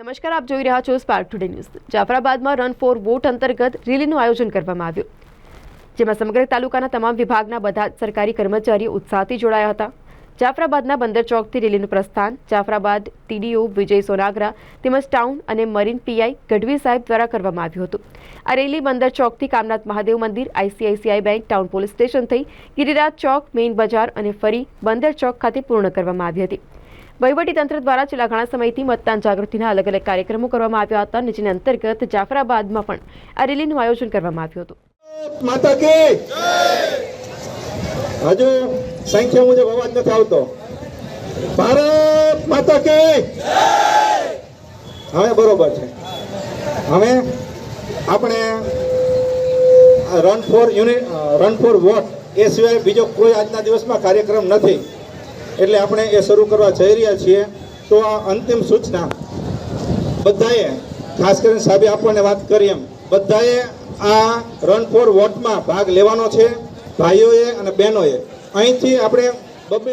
નમસ્કાર, આપ જોઈ રહ્યા છો સ્પાર્ક ટુડે ન્યૂઝ જાફરાબાદમાં રન ફોર વોટ અંતર્ગત રેલીનું આયોજન કરવામાં આવ્યું. જેમાં સમગ્ર તાલુકાના તમામ વિભાગના બધા સરકારી કર્મચારીઓ ઉત્સાહથી જોડાયા હતા. જાફરાબાદના બંદર ચોકથી રેલીનું પ્રસ્થાન, જાફરાબાદ ટીડીઓ વિજય સોનાગરા તેમજ ટાઉન અને મરીન પીઆઈ ગઢવી સાહેબ દ્વારા કરવામાં આવ્યું હતું. આ રેલી બંદર ચોકથી કામનાથ મહાદેવ મંદિર, ICICI bank, town police station થઈ ગિરિરાજ ચોક, મેઇન બજાર અને ફરી બંદર ચોક ખાતે પૂર્ણ કરવામાં આવી હતી. તંત્ર દ્વારા છેલ્લા ઘણા સમયથી મતદાન જાગૃતિના અલગ અલગ કાર્યક્રમો કરવામાં આવ્યા હતા અને જેની અંતર્ગત જાફરાબાદમાં પણ આ રેલીનું આયોજન કરવામાં આવ્યું હતું. માતા કે! હજુ સંખ્યા મુજબ અવાજ નથી આવતો. ભારત માતા કે! હવે બરોબર છે. હવે આપણે run for unit run for vote એ સિવાય બીજો કોઈ આજના દિવસમાં કાર્યક્રમ નથી. એટલે આપણે એ શરૂ કરવા જઈ રહ્યા છીએ. તો આ અંતિમ સૂચના. બધાએ, ખાસ કરીને સાહેબે આપણને વાત કરી એમ, બધાએ આ રન ફોર વોટમાં ભાગ લેવાનો છે, ભાઈઓએ અને બહેનોએ. અહીંથી આપણે બબે